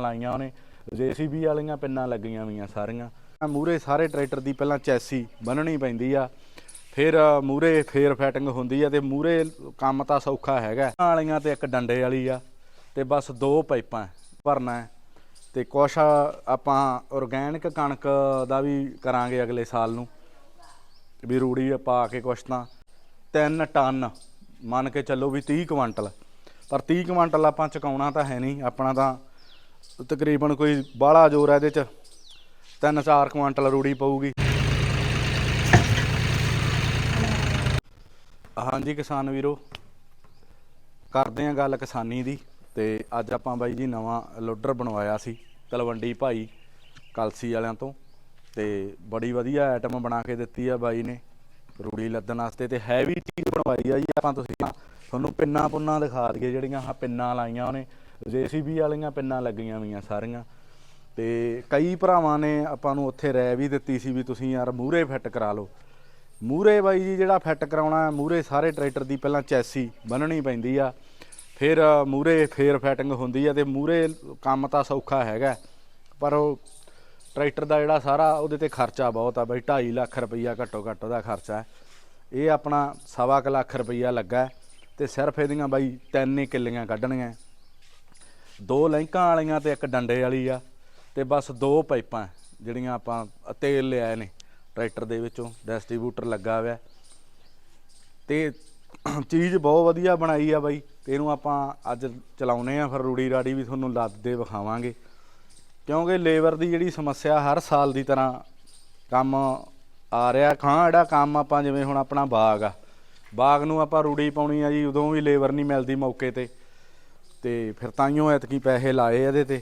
ਲਾਈਆਂ ਉਹਨੇ, ਜੀਸੀਬੀ ਵਾਲੀਆਂ ਪਿੰਨਾਂ ਲੱਗੀਆਂ ਹੋਈਆਂ ਸਾਰੀਆਂ। ਮੂਰੇ ਸਾਰੇ ਟਰੈਕਟਰ ਦੀ ਪਹਿਲਾਂ ਚੈਸੀ ਬੰਨਣੀ ਪੈਂਦੀ ਆ, ਫਿਰ ਮੂਰੇ ਫੇਰ ਫੈਟਿੰਗ ਹੁੰਦੀ ਆ ਤੇ ਮੂਰੇ ਕੰਮ ਤਾਂ ਸੌਖਾ ਹੈਗਾ। ਵਾਲੀਆਂ ਤੇ ਇੱਕ ਡੰਡੇ ਵਾਲੀ ਆ, ਤੇ ਬਸ ਦੋ ਪਾਈਪਾਂ ਭਰਨਾ ਹੈ, ਤੇ ਕੁਛ ਆਪਾਂ ਆਰਗੈਨਿਕ ਕਣਕ ਦਾ ਵੀ ਕਰਾਂਗੇ ਅਗਲੇ ਸਾਲ ਨੂੰ, ਵੀ ਰੂੜੀ ਪਾ ਕੇ ਕੁਛ ਤਾਂ। 3 ਟਨ, ਮੰਨ ਕੇ ਚੱਲੋ ਵੀ 30 ਕੁਇੰਟਲ, ਪਰ 30 ਕੁਇੰਟਲ ਆਪਾਂ ਚਕਾਉਣਾ ਤਾਂ ਹੈ ਨਹੀਂ, ਆਪਣਾ ਤਾਂ ਤਕਰੀਬਨ ਕੋਈ ਬਾਹਲਾ ਜ਼ੋਰ ਹੈ ਇਹਦੇ ਚ। 3-4 ਕੁਆਂਟਲ ਰੂੜੀ ਪਊਗੀ। ਹਾਂਜੀ ਕਿਸਾਨ ਵੀਰੋ, ਕਰਦੇ ਆਂ ਗੱਲ ਕਿਸਾਨੀ ਦੀ ਤੇ ਅੱਜ ਆਪਾਂ ਬਾਈ ਜੀ ਨਵਾਂ ਲੋਡਰ ਬਣਵਾਇਆ ਸੀ ਤਲਵੰਡੀ ਭਾਈ ਕਲਸੀ ਵਾਲਿਆਂ ਤੋਂ ਤੇ ਬੜੀ ਵਧੀਆ ਆਈਟਮ ਬਣਾ ਕੇ ਦਿੱਤੀ ਆ ਬਾਈ ਨੇ। ਰੂੜੀ ਲੱਦਣ ਵਾਸਤੇ ਤੇ ਹੈਵੀ ਚੀਜ਼ ਬਣਵਾਈ ਆ ਜੀ ਆਪਾਂ ਤੁਸੀਂ। ਤੁਹਾਨੂੰ ਪਿੰਨਾਂ ਪੁੰਨਾ ਦਿਖਾ ਦਈਏ ਜਿਹੜੀਆਂ ਆਹ ਪਿੰਨਾਂ ਲਾਈਆਂ ਉਹਨੇ। ਜੀਸੀਬੀ ਵਾਲੀਆਂ ਪਿੰਨਾਂ ਲੱਗੀਆਂ ਹੋਈਆਂ ਸਾਰੀਆਂ। ਤੇ ਕਈ ਭਰਾਵਾਂ ਨੇ ਆਪਾਂ ਨੂੰ ਉੱਥੇ ਰਾਇ ਵੀ ਦਿੱਤੀ ਸੀ ਵੀ ਤੁਸੀਂ ਯਾਰ ਮੂਰੇ ਫਿੱਟ ਕਰਾ ਲਓ। ਮੂਰੇ ਬਾਈ ਜੀ ਜਿਹੜਾ ਫਿੱਟ ਕਰਾਉਣਾ ਹੈ ਮੂਰੇ ਸਾਰੇ ਟਰੈਕਟਰ ਦੀ ਪਹਿਲਾਂ ਚੈਸੀ ਬੰਨਣੀ ਪੈਂਦੀ ਆ। ਫਿਰ ਮੂਰੇ ਫੇਰ ਫੈਟਿੰਗ ਹੁੰਦੀ ਆ ਤੇ ਮੂਰੇ ਕੰਮ ਤਾਂ ਸੌਖਾ ਹੈਗਾ। ਪਰ ਉਹ ਟਰੈਕਟਰ ਦਾ ਜਿਹੜਾ ਸਾਰਾ ਉਹਦੇ ਤੇ ਖਰਚਾ ਬਹੁਤ ਆ ਬਈ 2.5 ਲੱਖ ਰੁਪਈਆ ਘੱਟੋ ਘੱਟ ਉਹਦਾ ਖਰਚਾ। ਇਹ ਆਪਣਾ ਸਵਾ ਕੁ ਲੱਖ ਰੁਪਈਆ ਲੱਗਾ ਹੈ ਤੇ ਸਿਰਫ ਇਹਦੀਆਂ ਬਾਈ ਤਿੰਨ ਹੀ ਕਿੱਲੀਆਂ ਕੱਢਣੀਆਂ। ਦੋ ਲੈਂਕਾਂ ਵਾਲੀਆਂ ਤੇ ਇੱਕ ਡੰਡੇ ਵਾਲੀ ਆ, ਤੇ ਬਸ ਦੋ ਪਾਈਪਾਂ ਜਿਹੜੀਆਂ ਆਪਾਂ ਤੇਲ ਲਿਆਏ ਨੇ, ਟਰੈਕਟਰ ਦੇ ਵਿੱਚੋਂ ਡਿਸਟ੍ਰੀਬਿਊਟਰ ਲੱਗਾ ਹੋਇਆ। ਤੇ ਚੀਜ਼ ਬਹੁਤ ਵਧੀਆ ਬਣਾਈ ਆ ਬਾਈ, ਤੇ ਇਹਨੂੰ ਆਪਾਂ ਅੱਜ ਚਲਾਉਨੇ ਆ, ਫਿਰ ਰੂੜੀ ਰਾੜੀ ਵੀ ਤੁਹਾਨੂੰ ਲੱਦ ਦੇ ਵਿਖਾਵਾਂਗੇ। ਕਿਉਂਕਿ ਲੇਬਰ ਦੀ ਜਿਹੜੀ ਸਮੱਸਿਆ ਹਰ ਸਾਲ ਦੀ ਤਰ੍ਹਾਂ ਕੰਮ ਆ ਰਿਹਾ ਖਾਂ ਜਿਹੜਾ ਕੰਮ ਆਪਾਂ ਜਿਵੇਂ ਹੁਣ ਆਪਣਾ ਬਾਗ ਆ। ਬਾਗ ਨੂੰ ਆਪਾਂ ਰੂੜੀ ਪਾਉਣੀ ਆ ਜੀ, ਉਦੋਂ ਵੀ ਲੇਬਰ ਨਹੀਂ ਮਿਲਦੀ ਮੌਕੇ ਤੇ। ਤੇ ਫਿਰ ਤਾਈਓ ਐਤਕੀ ਪੈਸੇ ਲਾਏ ਇਹਦੇ ਤੇ।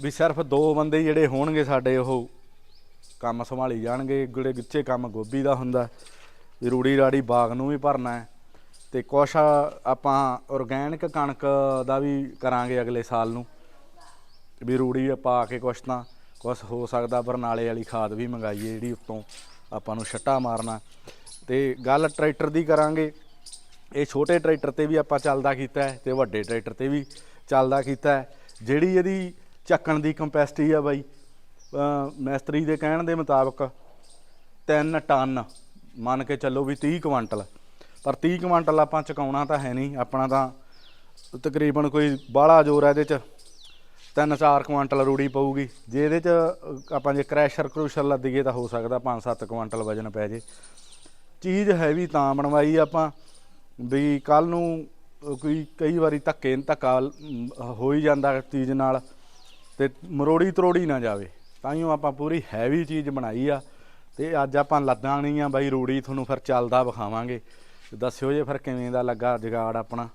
ਵੀ ਸਿਰਫ ਦੋ ਬੰਦੇ ਜਿਹੜੇ ਹੋਣਗੇ ਸਾਡੇ, ਉਹ ਕੰਮ ਸੰਭਾਲੀ ਜਾਣਗੇ। ਜਿਹੜੇ ਗਿੱਚੇ ਕੰਮ ਗੋਭੀ ਦਾ ਹੁੰਦਾ, ਵੀ ਰੂੜੀ ਰਾੜੀ ਬਾਗ ਨੂੰ ਵੀ ਭਰਨਾ ਹੈ। ਤੇ ਕੁਛ ਆਪਾਂ ਆਰਗੈਨਿਕ ਕਣਕ ਦਾ ਵੀ ਕਰਾਂਗੇ ਅਗਲੇ ਸਾਲ ਨੂੰ। ਵੀ ਰੂੜੀ ਪਾ ਕੇ ਕੁਛ ਤਾਂ, ਕੁਛ ਹੋ ਸਕਦਾ ਬਰਨਾਲੇ ਵਾਲੀ ਖਾਦ ਵੀ ਮੰਗਾਈਏ ਜਿਹੜੀ ਉੱਤੋਂ ਆਪਾਂ ਨੂੰ ਛੱਟਾ ਮਾਰਨਾ। ਤੇ ਗੱਲ ਟਰੈਕਟਰ ਦੀ ਕਰਾਂਗੇ। ਇਹ ਛੋਟੇ ਟਰੈਕਟਰ ਤੇ ਵੀ ਆਪਾਂ ਚੱਲਦਾ ਕੀਤਾ ਹੈ ਤੇ ਵੱਡੇ ਟਰੈਕਟਰ ਤੇ ਵੀ ਚੱਲਦਾ ਕੀਤਾ ਜਿਹੜੀ ਇਹਦੀ ਚੱਕਣ ਦੀ ਕੰਪੈਸਿਟੀ ਆ ਬਾਈ ਅ ਮੈਸਤਰੀ ਦੇ ਕਹਿਣ ਦੇ ਮੁਤਾਬਕ 3 ਟਨ ਮੰਨ ਕੇ ਚੱਲੋ ਵੀ 30 ਕੁਆਂਟਲ ਪਰ 30 ਕੁਆਂਟਲ ਆਪਾਂ ਚਕਾਉਣਾ ਤਾਂ ਹੈ ਨਹੀਂ, ਆਪਣਾ ਤਾਂ ਤਕਰੀਬਨ ਕੋਈ ਬਾਹਲਾ ਜ਼ੋਰ ਹੈ ਇਹਦੇ ਚ। 3-4 ਕੁਆਂਟਲ ਰੂੜੀ ਪਊਗੀ। ਜੇ ਇਹਦੇ ਚ ਆਪਾਂ ਜੇ ਕ੍ਰੈਸ਼ਰ ਕਰੂਸ਼ਰ ਲੱਦੀਏ ਤਾਂ ਹੋ ਸਕਦਾ 5-7 ਕੁਆਂਟਲ ਵਜਨ ਪੈ ਜੇ। ਚੀਜ਼ ਹੈਵੀ ਤਾਂ ਬਣਵਾਈ ਆਪਾਂ। ਵੀ ਕੱਲ ਨੂੰ ਕੋਈ ਕਈ ਵਾਰੀ ਧੱਕੇ ਧੱਕਾ ਹੋ ਹੀ ਜਾਂਦਾ ਚੀਜ਼ ਨਾਲ ਤੇ ਮਰੋੜੀ ਤਰੋੜੀ ਨਾ ਜਾਵੇ। ਤਾਂ ਤਾਂਹੀਓ ਆਪਾਂ ਪੂਰੀ ਹੈਵੀ ਚੀਜ਼ ਬਣਾਈ ਆ ਤੇ ਅੱਜ ਆਪਾਂ ਲੱਦਾਂ ਨਹੀਂ ਆ ਬਾਈ, ਰੂੜੀ ਤੁਹਾਨੂੰ ਫਿਰ ਚੱਲਦਾ ਵਿਖਾਵਾਂਗੇ। ਦੱਸਿਓ ਜੇ ਫਿਰ ਕਿਵੇਂ ਦਾ ਲੱਗਾ ਜਗਾੜ ਆਪਣਾ।